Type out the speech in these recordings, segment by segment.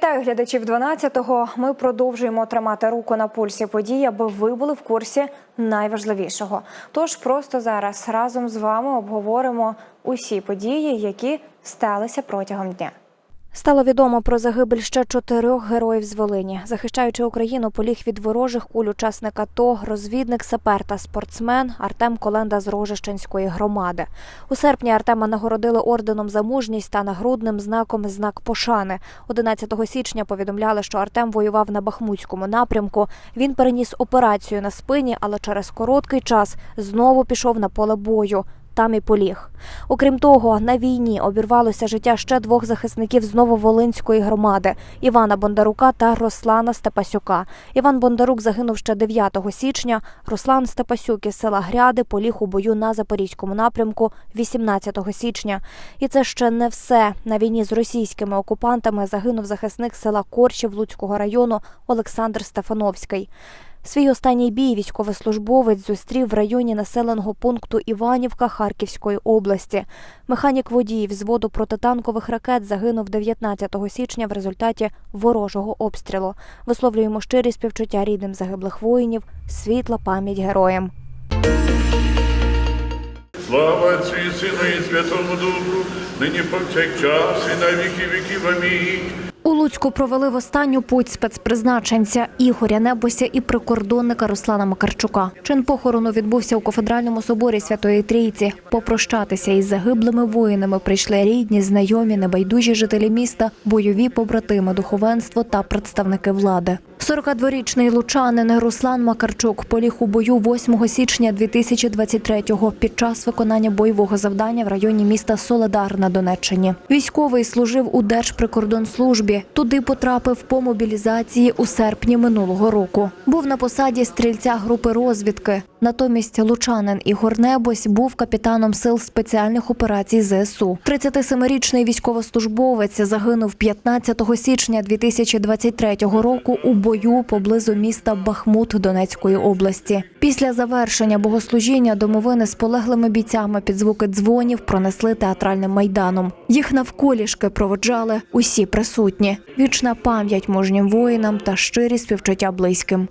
Вітаю глядачів 12-го. Ми продовжуємо тримати руку на пульсі подій, аби ви були в курсі найважливішого. Тож просто зараз разом з вами обговоримо усі події, які сталися протягом дня. Стало відомо про загибель ще чотирьох героїв з Волині. Захищаючи Україну, поліг від ворожих куль учасник АТО, розвідник, сапер та спортсмен Артем Коленда з Рожищенської громади. У серпні Артема нагородили орденом за мужність та нагрудним знаком знак пошани. 11 січня повідомляли, що Артем воював на Бахмутському напрямку. Він переніс операцію на спині, але через короткий час знову пішов на поле бою. Там і поліг. Окрім того, на війні обірвалося життя ще двох захисників з Нововолинської громади Івана Бондарука та Руслана Степасюка. Іван Бондарук загинув ще 9 січня. Руслан Степасюк із села Гряди поліг у бою на запорізькому напрямку 18 січня. І це ще не все. На війні з російськими окупантами загинув захисник села Корчів Луцького району Олександр Стефановський. Свій останній бій військовослужбовець зустрів в районі населеного пункту Іванівка Харківської області. Механік водій взводу протитанкових ракет загинув 19 січня в результаті ворожого обстрілу. Висловлюємо щирі співчуття рідним загиблих воїнів, світла пам'ять героям. Слава Отцю і Сину і Святому Духу, нині повсякчас і на віки віків. Амінь. У Луцьку провели в останню путь спецпризначенця Ігоря Небося і прикордонника Руслана Макарчука. Чин похорону відбувся у кафедральному соборі Святої Трійці. Попрощатися із загиблими воїнами прийшли рідні, знайомі, небайдужі жителі міста, бойові побратими, духовенство та представники влади. 42-річний лучанин Руслан Макарчук поліг у бою 8 січня 2023-го під час виконання бойового завдання в районі міста Соледар на Донеччині. Військовий служив у Держприкордонслужбі. Туди потрапив по мобілізації у серпні минулого року. Був на посаді стрільця групи розвідки. Натомість лучанин Ігор Небось був капітаном сил спеціальних операцій ЗСУ. 37-річний військовослужбовець загинув 15 січня 2023 року у бою поблизу міста Бахмут Донецької області. Після завершення богослужіння домовини з полеглими бійцями під звуки дзвонів пронесли театральним майданом. Їх навколішки проводжали усі присутні. Вічна пам'ять мужнім воїнам та щирі співчуття близьким.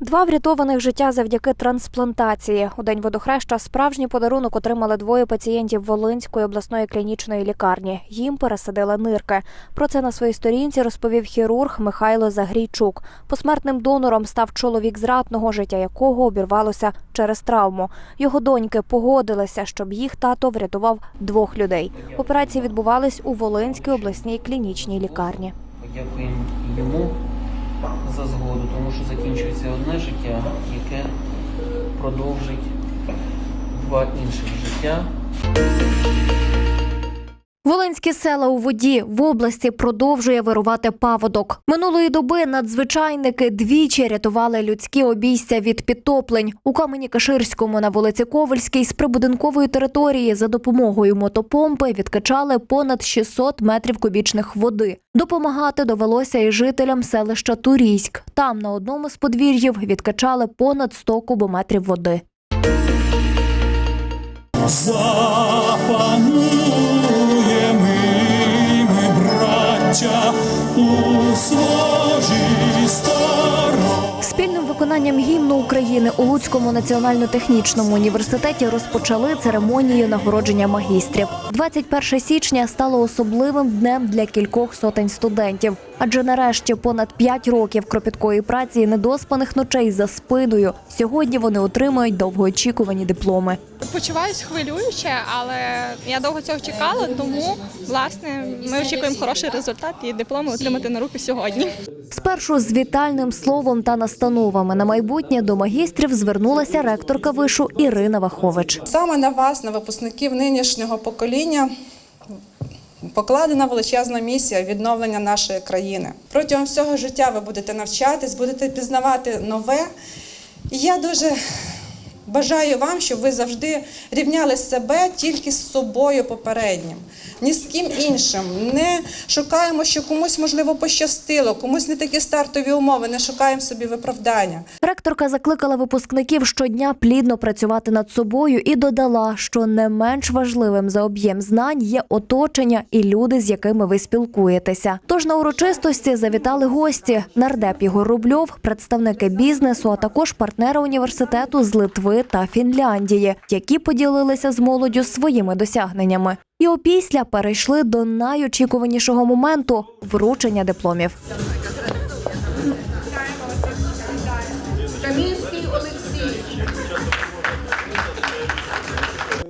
Два врятованих життя завдяки трансплантації. У день водохреща справжній подарунок отримали двоє пацієнтів Волинської обласної клінічної лікарні. Їм пересадили нирки. Про це на своїй сторінці розповів хірург Михайло Загрійчук. Посмертним донором став чоловік з ратного, життя якого обірвалося через травму. Його доньки погодилися, щоб їх тато врятував двох людей. Операції відбувались у Волинській обласній клінічній лікарні. Подякуємо йому за згоду, тому що закінчується одне життя, яке продовжить два інших життя. Волинські села у воді в області продовжує вирувати паводок. Минулої доби надзвичайники двічі рятували людські обійстя від підтоплень у камені Каширському на вулиці Ковальській з прибудинкової території за допомогою мотопомпи відкачали понад 600 метрів кубічних води. Допомагати довелося і жителям селища Турійськ. Там на одному з подвір'їв відкачали понад 100 кубометрів води. Запанує браття, у виконанням гімну України у Луцькому національно-технічному університеті розпочали церемонію нагородження магістрів. 21 січня стало особливим днем для кількох сотень студентів. Адже нарешті понад 5 років кропіткої праці і недоспаних ночей за спиною. Сьогодні вони отримають довгоочікувані дипломи. Почуваюсь хвилююче, але я довго цього чекала, тому власне ми очікуємо хороший результат і дипломи отримати на руки сьогодні. Спершу з вітальним словом та настановами на майбутнє до магістрів звернулася ректорка вишу Ірина Вахович. Саме на вас, на випускників нинішнього покоління, покладена величезна місія відновлення нашої країни. Протягом всього життя ви будете навчатись, будете пізнавати нове. І я дуже Бажаю вам, щоб ви завжди рівняли себе тільки з собою попереднім, ні з ким іншим. Не шукаємо, що комусь можливо пощастило, комусь не такі стартові умови, не шукаємо собі виправдання. Ректорка закликала випускників щодня плідно працювати над собою і додала, що не менш важливим за об'єм знань є оточення і люди, з якими ви спілкуєтеся. Тож на урочистості завітали гості: нардеп Ігор Рубльов, представники бізнесу, а також партнери університету з Литви та Фінляндії, які поділилися з молоддю своїми досягненнями. І опісля перейшли до найочікуванішого моменту вручення дипломів.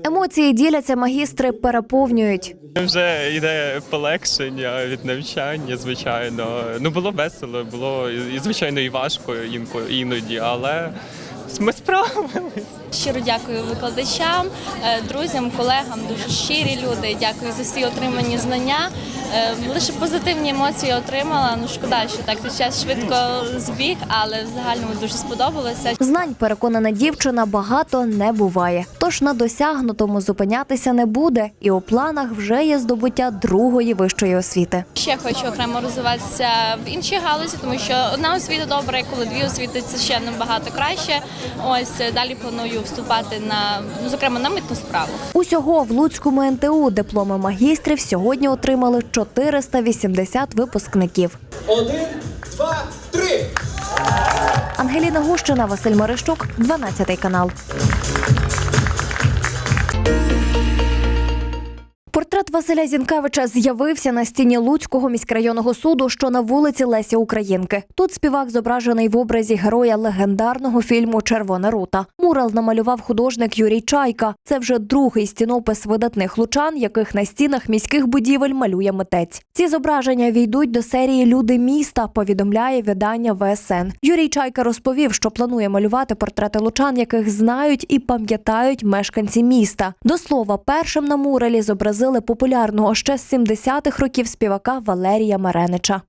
Емоції діляться магістри, переповнюють. Вже йде полегшення від навчання, звичайно. Ну було весело, було і звичайно і важко інко- іноді, але ми справились. Щиро дякую викладачам, е, друзям, колегам, дуже щирі люди. Дякую за всі отримані знання. Е, Лише позитивні емоції отримала. Ну шкода, що так час швидко збіг, але в загальному дуже сподобалося. Знань, переконана дівчина, багато не буває. Тож на досягнутому зупинятися не буде, і у планах вже є здобуття другої вищої освіти. Ще хочу окремо розвиватися в іншій галузі, тому що одна освіта добра, і коли дві освіти це ще набагато краще. Ось е, далі планую вступати на ну, зокрема на митну справу. Усього в Луцькому НТУ дипломи магістрів сьогодні отримали 480 випускників. Один, два, три. Ангеліна Гущина, Василь Мерещук, 12 канал. Thank you. Портрет Василя Зінкевича з'явився на стіні Луцького міськрайонного суду, що на вулиці Лесі Українки. Тут співак зображений в образі героя легендарного фільму Червона рута. Мурал намалював художник Юрій Чайка. Це вже другий стінопис видатних лучан, яких на стінах міських будівель малює митець. Ці зображення війдуть до серії Люди міста. Повідомляє видання ВСН. Юрій Чайка розповів, що планує малювати портрети лучан, яких знають і пам'ятають мешканці міста. До слова, першим на муралі зобразили популярного ще з 70-х років співака Валерія Маренича.